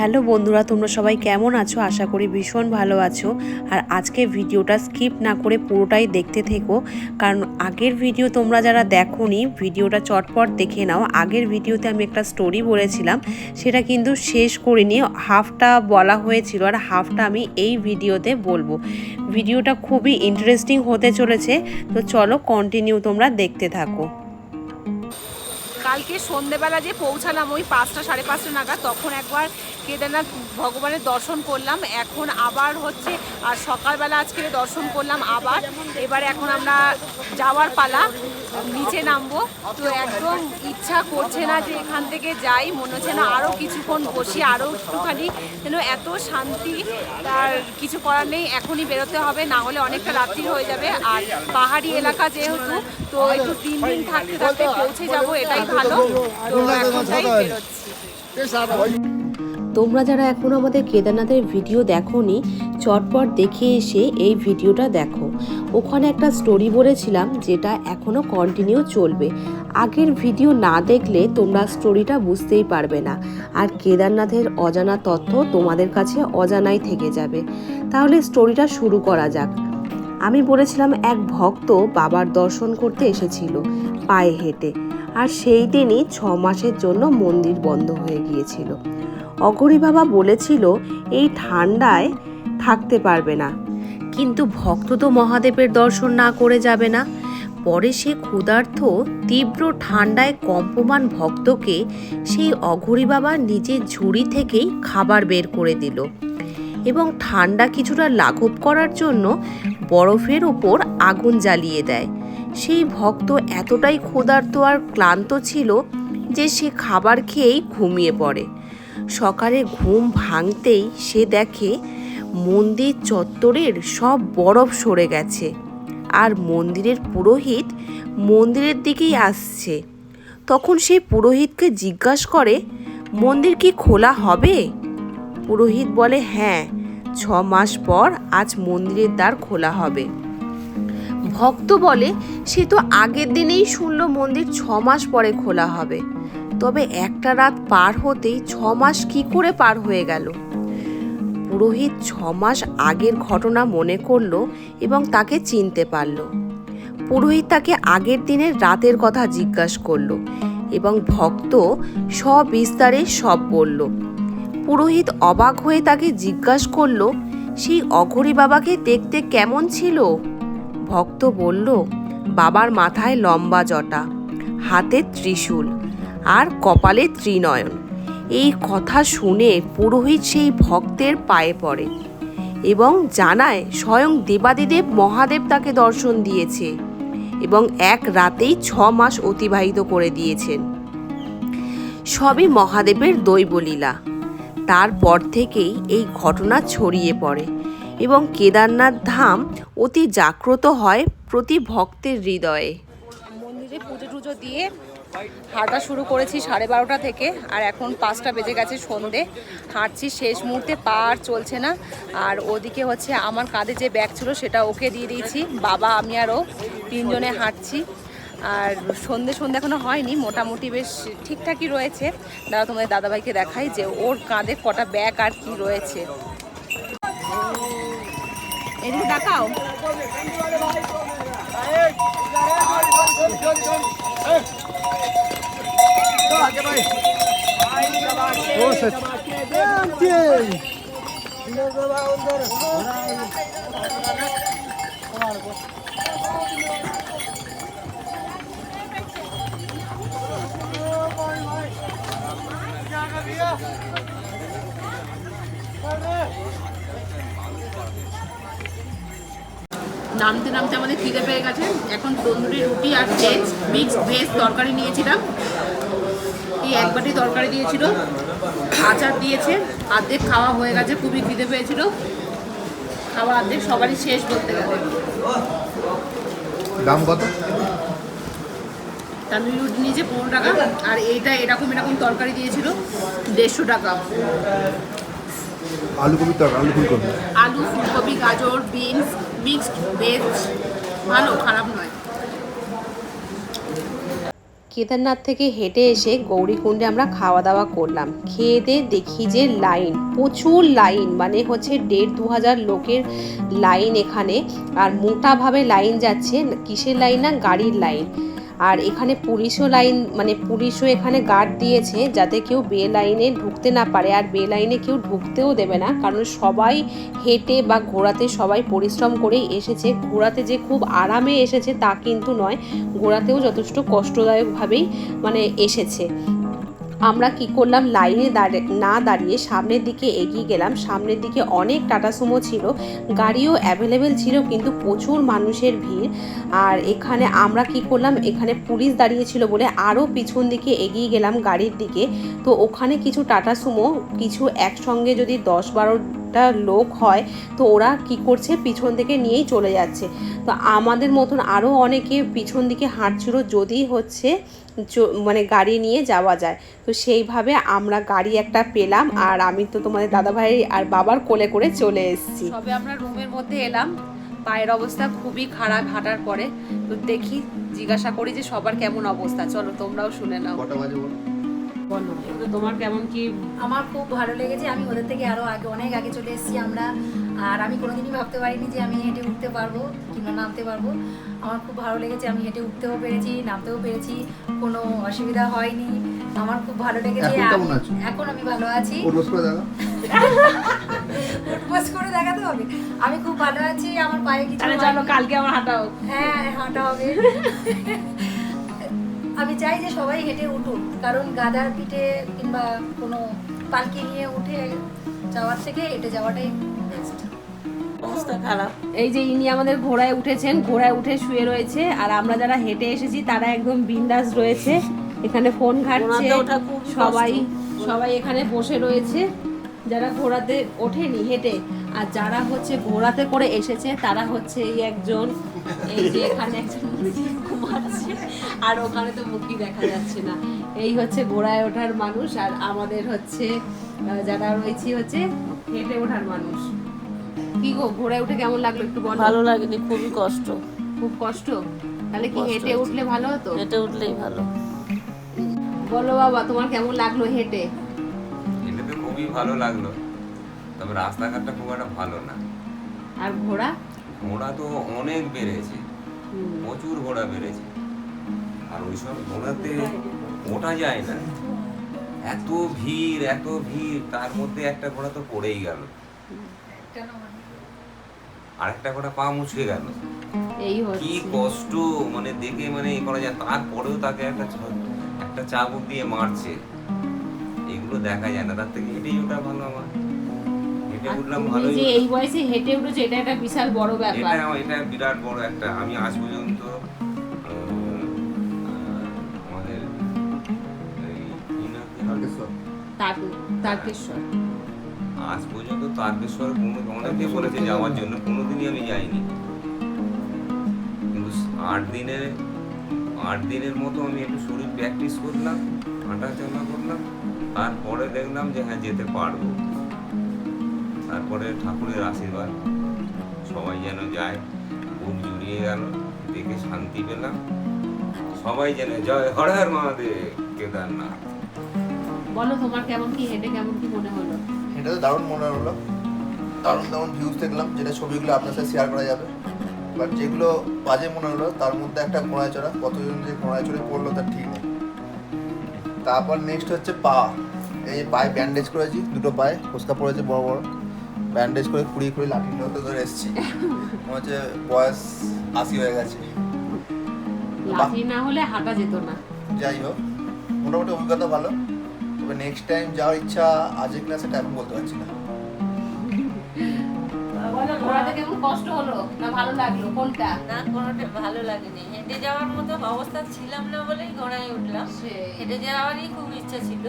Hello বন্ধুরা, তোমরা সবাই কেমন আছো? আশা করি ভীষণ ভালো আছো। আর আজকে ভিডিওটা স্কিপ না করে পুরোটাই দেখতে থেকো। কারণ আগের ভিডিও তোমরা যারা দেখোনি, ভিডিওটা চটপট দেখে নাও। আগের ভিডিওতে আমি একটা স্টোরি বলেছিলাম, সেটা কিন্তু শেষ করিনি। হাফটা বলা হয়েছিল আর হাফটা আমি এই ভিডিওতে বলব। ভিডিওটা খুবই ইন্টারেস্টিং হতে চলেছে, তো চলো কন্টিনিউ তোমরা দেখতে থাকো। কালকে সন্ধেবেলা যে পৌঁছালাম, ওই পাঁচটা সাড়ে পাঁচটা নাগাদ, তখন একবার কেদারনাথ ভগবানের দর্শন করলাম। এখন আবার হচ্ছে, আর সকালবেলা আজকে দর্শন করলাম আবার। এবারে এখন আমরা যাওয়ার পালা, নিচে নামবো। তো একদম ইচ্ছা করছে না যে এখান থেকে যাই, মনে হচ্ছে না আরও কিছুক্ষণ বসি আরও একটুখানি। যেন এত শান্তি, তার কিছু করার নেই, এখনই বেরোতে হবে, না হলে অনেকটা রাত্রি হয়ে যাবে। আর পাহাড়ি এলাকা যেহেতু, তো একটু তিন দিন থাকতে থাকতে পৌঁছে যাব, এটাই ভালো। তো এখন তাই বেরোচ্ছি। তোমরা যারা এখনও আমাদের কেদারনাথের ভিডিও দেখোনি, চটপট দেখে এসে এই ভিডিওটা দেখো। ওখানে একটা স্টোরি বলেছিলাম যেটা এখনও কন্টিনিউ চলবে। আগের ভিডিও না দেখলে তোমরা স্টোরিটা বুঝতেই পারবে না। আর কেদারনাথের অজানা তথ্য তোমাদের কাছে অজানাই থেকে যাবে। তাহলে স্টোরিটা শুরু করা যাক। আমি বলেছিলাম, এক ভক্ত বাবার দর্শন করতে এসেছিল পায়ে হেঁটে। আর সেই দিনই ছ মাসের জন্য মন্দির বন্ধ হয়ে গিয়েছিল। অঘরী বাবা বলেছিল, এই ঠান্ডায় থাকতে পারবে না। কিন্তু ভক্ত তো মহাদেবের দর্শন না করে যাবে না। পরে সে ক্ষুধার্থ তীব্র ঠান্ডায় কম্পমান ভক্তকে সেই অঘরী বাবা নিজের ঝুড়ি থেকেই খাবার বের করে দিল। এবং ঠান্ডা কিছুটা লাঘব করার জন্য বরফের ওপর আগুন জ্বালিয়ে দেয়। সেই ভক্ত এতটাই ক্ষুধার্ত আর ক্লান্ত ছিল যে সে খাবার খেয়েই ঘুমিয়ে পড়ে। সকালে ঘুম ভাঙতেই সে দেখে মন্দির চত্বরের সব বরফ সরে গেছে আর মন্দিরের পুরোহিত মন্দিরের দিকেই আসছে। তখন সে পুরোহিতকে জিজ্ঞাসা করে, মন্দির কি খোলা হবে? পুরোহিত বলে হ্যাঁ ছ মাস পর আজ মন্দিরের দ্বার খোলা হবে। ভক্ত বলে, সে তো আগের দিনেই শুনল মন্দির ছ মাস পরে খোলা হবে। তবে একটা রাত পার হতেই ছ মাস কি করে পার হয়ে গেল? পুরোহিত ছ মাস আগের ঘটনা মনে করল এবং তাকে চিনতে পারল। পুরোহিত তাকে আগের দিনের রাতের কথা জিজ্ঞাসা করল এবং ভক্ত সবিস্তারে সব বলল। পুরোহিত অবাক হয়ে তাকে জিজ্ঞাসা করল, সেই অঘরী বাবাকে দেখতে কেমন ছিল? ভক্ত বলল, বাবার মাথায় লম্বা জটা, হাতে ত্রিশূল আর কপালে ত্রিনয়ন। এই কথা শুনে পুরোহিত সেই ভক্তের পায়ে পড়ে এবং জানায়, স্বয়ং দেবাদিদেব মহাদেব তাকে দর্শন দিয়েছে এবং এক রাতেই ছ মাস অতিবাহিত করে দিয়েছেন। সবই মহাদেবের দৈবলীলা। তারপর থেকেই এই ঘটনা ছড়িয়ে পড়ে এবং কেদারনাথ ধাম অতি জাগ্রত হয় প্রতি ভক্তের হৃদয়ে। মন্দিরে পুজো টুজো দিয়ে হাঁটা শুরু করেছি সাড়ে বারোটা থেকে, আর এখন পাঁচটা বেজে গেছে সন্ধে। হাঁটছি শেষ মুহূর্তে, পা আর চলছে না। আর ওদিকে হচ্ছে আমার কাঁধে যে ব্যাগ ছিল সেটা ওকে দিয়ে দিয়েছি, বাবা, আমি আর ও তিনজনে হাঁটছি। আর সন্ধে সন্ধে এখনও হয়নি, মোটামুটি বেশ ঠিকঠাকই রয়েছে। দাদা, তোমাদের দাদাভাইকে দেখাই যে ওর কাঁধে কটা ব্যাগ আর কি রয়েছে। এদিকে দেখাও নামতে নামতে আমাদের খিদে পেয়ে গেছে। এখন তন্দুরি রুটি আর ভেজ মিক্সড ভেজ তরকারি নিয়েছিলাম। এই এক বাটি তরকারি দিয়েছিল আচার দিয়েছে অর্ধেক খাওয়া হয়ে গেছে খুবই খিদে পেয়েছিল। খাওয়া অর্ধেক সবারই শেষ বলতে গেলে। দাম কত? তান্দুরি রুটি নিয়েছে পনেরো টাকা আর এইটা এরকম এরকম তরকারি দিয়েছিল দেড়শো টাকা। আলু কবির তরকারি আলু ফুলকপি। আলু ফুলকপি গাজর বিনস মিক্সড ভেজ ভালো খারাপ নয়। কেদারনাথ থেকে হেঁটে এসে গৌরীকুণ্ডে আমরা খাওয়া দাওয়া করলাম। খেয়ে দিয়ে দেখি যে লাইন, প্রচুর লাইন মানে হচ্ছে দেড় দু হাজার লোকের লাইন এখানে। আর মোটাভাবে লাইন যাচ্ছে, কিসের লাইন না? গাড়ির লাইন। আর এখানে পুলিশও লাইন মানে পুলিশও এখানে গার্ড দিয়েছে যাতে কেউ বে লাইনে ঢুকতে না পারে। আর বে লাইনে কেউ ঢুকতেও দেবে না, কারণ সবাই হেঁটে বা ঘোড়াতে সবাই পরিশ্রম করেই এসেছে। ঘোড়াতে যে খুব আরামে এসেছে তা কিন্তু নয় ঘোড়াতেও যথেষ্ট কষ্টদায়কভাবেই মানে এসেছে। আমরা কি করলাম? লাইনে দাঁড়িয়ে না দাঁড়িয়ে সামনের দিকে এগিয়ে গেলাম। সামনের দিকে অনেক টাটা সুমো ছিল, গাড়িও অ্যাভেলেবেল ছিল, কিন্তু প্রচুর মানুষের ভিড়। আর এখানে আমরা কি করলাম? এখানে পুলিশ দাঁড়িয়ে ছিল বলে আরও পিছন দিকে এগিয়ে গেলাম গাড়ির দিকে। তো ওখানে কিছু টাটা সুমো, কিছু একসঙ্গে যদি দশ বারোটা লোক হয়, তো ওরা কি করছে? পিছন থেকে নিয়েই চলে যাচ্ছে। তো আমাদের মতন আরও অনেকে পিছন দিকে হাঁটছিল, যদি হচ্ছে মানে গাড়ি নিয়ে যাওয়া যায়। তো সেইভাবে আমরা গাড়ি একটা পেলাম আর আমি তো তোমাদের দাদাভাই আর বাবার কোলে করে চলে এসেছি। সবে আমরা রুমের মধ্যে এলাম পায়ের অবস্থা খুবই খারাপ হাঁটার পরে। তো দেখি জিজ্ঞাসা করি যে সবার কেমন অবস্থা। চলো তোমরাও শুনে নাও। বলো? বলো। তোমার কেমন কি? আমার খুব ভালো লেগেছে। আমি ওদের থেকে আরও আগে অনেক আগে চলে এসেছি আমরা। আর আমি কোনোদিনই ভাবতে পারিনি যে আমি হেঁটে উঠতে পারব কিংবা নামতে পারব। আমার খুব ভালো লেগেছে আমি হেঁটে উঠতেও পেরেছি নামতেও পেরেছি কোনো অসুবিধা হয়নি। আমার খুব ভালো লেগেছে এখন আমি- ভালো আছি। উঠবোস করে দেখা উঠবোস করে দেখাতে হবে? আমি খুব ভালো আছি আমার পায়ে কিছু চলো কালকে আমার হাঁটাও হ্যাঁ হাঁটা হবে। আমি চাই যে সবাই হেঁটে উঠুক কারণ গাদার পিঠে কিংবা কোনো পালকি নিয়ে উঠে যাওয়ার থেকে হেঁটে যাওয়াটাই অবস্থা খারাপ। এই যে ইনি আমাদের ঘোড়ায় উঠেছেন ঘোড়ায় উঠে শুয়ে রয়েছে আর আমরা যারা হেঁটে এসেছি তারা একদম বিন্দাস রয়েছে। এখানে ফোন ঘাটছে। সবাই সবাই এখানে বসে রয়েছে। যারা ঘোড়াতে ওঠেনি হেঁটে আর যারা হচ্ছে ঘোড়াতে করে এসেছে তারা হচ্ছে এই একজন এই যে এখানে একজন ঘুমাচ্ছে আর ওখানে তো মুখই দেখা যাচ্ছে না। এই হচ্ছে ঘোড়ায় ওঠার মানুষ আর আমাদের হচ্ছে যারা রয়েছে হচ্ছে হেঁটে ওঠার মানুষ। কি গো ঘোড়ায় উঠে কেমন লাগল একটু বলো? ভালো লাগেনি খুবই কষ্ট। খুব কষ্ট? তাহলে কি হেঁটে উঠলে ভালো হতো? হেঁটে উঠলেই ভালো। বলো বাবা তোমার কেমন লাগল হেঁটে? এটা তো খুবই ভালো লাগল। তবে রাস্তাঘাটটা খুব একটা ভালো না। আর ঘোড়া? ঘোড়া তো অনেক বেড়েছে। প্রচুর ঘোড়া বেড়েছে। আর ওইসব ঘোড়াতে ওঠা যায় না। এত ভিড় এত ভিড় তার মধ্যে একটা ঘোড়া তো পড়েই গেল। আর একটা ঘোড়া পা মুছকে গেল। এই কি কষ্ট মানে দেখে মানে এ করা যায়। তারপরেও তাকে একটা একটা চাবুক দিয়ে মারছে। এগুলো দেখা যায় না। তার থেকে হেঁটেই ওটা ভালো আমার। হেঁটে উঠলাম তুমি ভালোই যে এই বয়সে হেঁটে উঠেছো এটা একটা বিশাল বড় ব্যাপার। এটা এটা বিরাট বড় একটা। আমি আজ পর্যন্ত আমাদের এই তারকেশ্বর। আজ পর্যন্ত তারকেশ্বর কোনো অনেকে বলেছে যাওয়ার জন্য কোনোদিনই আমি যাইনি। কিন্তু আট দিনের আট দিনের মতো আমি একটু শরীর প্র্যাকটিস করলাম, হাঁটা চলা করলাম, তারপরে দেখলাম যে হ্যাঁ যেতে পারব। তারপরে ঠাকুরের আশীর্বাদ, সবাই যেন যায়, বুক জুড়িয়ে গেল, দেখে শান্তি পেলাম। সবাই যেন জয় হর হর মহাদেব, কেদারনাথ। বলো তোমার কেমন কি, হেঁটে কেমন কি মনে হলো? এটা তো দারুণ মনে হলো। দারুণ দারুণ ভিউজ দেখলাম যেটা ছবিগুলো আপনার সাথে শেয়ার করা যাবে। বাট যেগুলো বাজে মনে হলো তার মধ্যে একটা ঘোড়ায় চড়া কতজন যে ঘোড়ায় চড়ে পড়ল তার ঠিক নেই। তারপর নেক্সট হচ্ছে পা। এই পায়ে ব্যান্ডেজ করেছি দুটো পায়ে ফুসকা পড়েছে বড় বড়। ব্যান্ডেজ করে কুড়িয়ে কুড়িয়ে লাঠি ধরতে ধরে এসেছি। মনে হচ্ছে বয়স আশি হয়ে গেছে। লাঠি না হলে হাঁটা যেত না। যাই হোক মোটামুটি অভিজ্ঞতা ভালো। তবে নেক্সট টাইম যাওয়ার ইচ্ছা কিনা সেটা এখন বলতে পারছি না। ঘোড়াতে কেমন কষ্ট হলো না ভালো লাগল? কোনটা? না কোনোটা ভালো লাগেনি। হেঁটে যাওয়ার মতো অবস্থা ছিলাম না বলেই ঘোড়ায় উঠলাম। হেঁটে যাওয়ারই খুব ইচ্ছা ছিল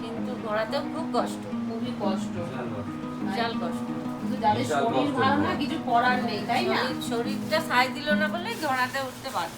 কিন্তু ঘোড়াতেও খুব কষ্ট। খুবই কষ্ট। বিশাল কষ্ট। শরীর ভালো না কিছু করার নেই তাই না? শরীরটা সাই দিল না বলে ঘোড়াতে উঠতে পারব।